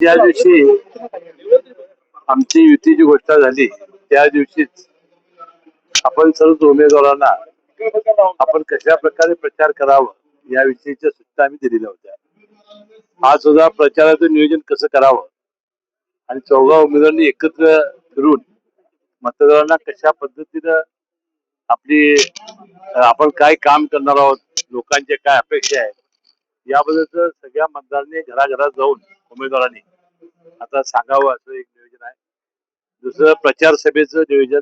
ज्या दिवशी आमची युतीची घोषणा झाली. त्या दिवशीच आपण सर्व उमेदवारांना आपण कशा प्रकारे प्रचार करावं याविषयीच्या सूचना आम्ही दिलेल्या होत्या. आज सुद्धा प्रचाराचं नियोजन कसं करावं आणि चौघा उमेदवारांनी एकत्र फिरून मतदारांना कशा पद्धतीनं आपली आपण काय काम करणार आहोत लोकांच्या काय अपेक्षा आहेत याबद्दल सगळ्या मतदारांनी घराघरात जाऊन उमेदवारांनी. आता सांगावं असं एक नियोजन आहे. दुसरं प्रचार सभेचं नियोजन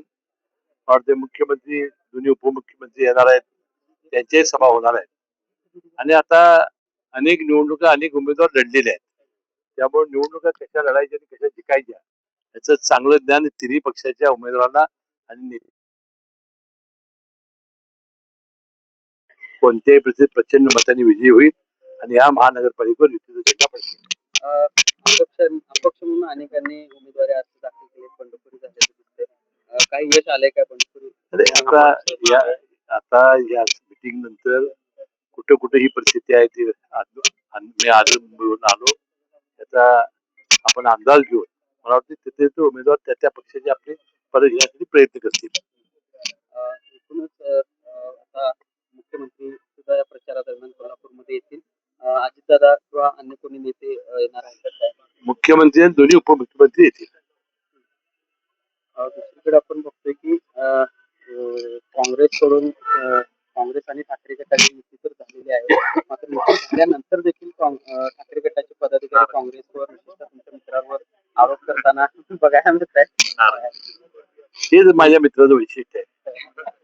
वाटते मुख्यमंत्री दोन्ही उपमुख्यमंत्री येणार आहेत. त्यांच्याही सभा होणार आहेत. आणि आता अनेक निवडणुका अनेक उमेदवार लढलेले आहेत. त्यामुळे निवडणुका कशा लढायच्या आणि कशा जिंकायच्या याचं चांगलं ज्ञान तिन्ही पक्षाच्या उमेदवारांना आणि नेते- कोणत्याही प्रचंड मताने विजयी होईल आणि या महानगरपालिकेवर युतीचा झेंडा पडतो अपक्ष अपक्ष म्हणून अनेकांनी उमेदवारी अर्ज दाखल केले. बंडखोरी झाल्याचे दिसते. अं, काही यश आलंय का बंडखोरी अरे आता या आता या मिटिंग नंतर कुठे कुठे ही परिस्थिती आहे ती मी आज मिळून आलो. त्याचा आपण अंदाज घेऊन मला वाटतं तिथे ते उमेदवार त्या त्या पक्षाचे आपले परत घेण्यासाठी प्रयत्न करतील. एकूणच किंवा अन्य कोणी नेते येणार आहेत काय? मुख्यमंत्री आणि दोन्ही उपमुख्यमंत्री येतील. अं, दुसरीकडे आपण बघतोय की अं, अं, काँग्रेसकडून अं, काँग्रेस आणि ठाकरे गटाची युती तर झालेली आहे. मात्र युती झाल्यानंतर देखील काँग- अं, ठाकरे गटाचे पदाधिकारी काँग्रेसवर विशेषतः तुमच्या मित्रांवर आरोप करताना बघायला मिळत आहे. हेच माझ्या मित्राचं वैशिष्ट्य आहे.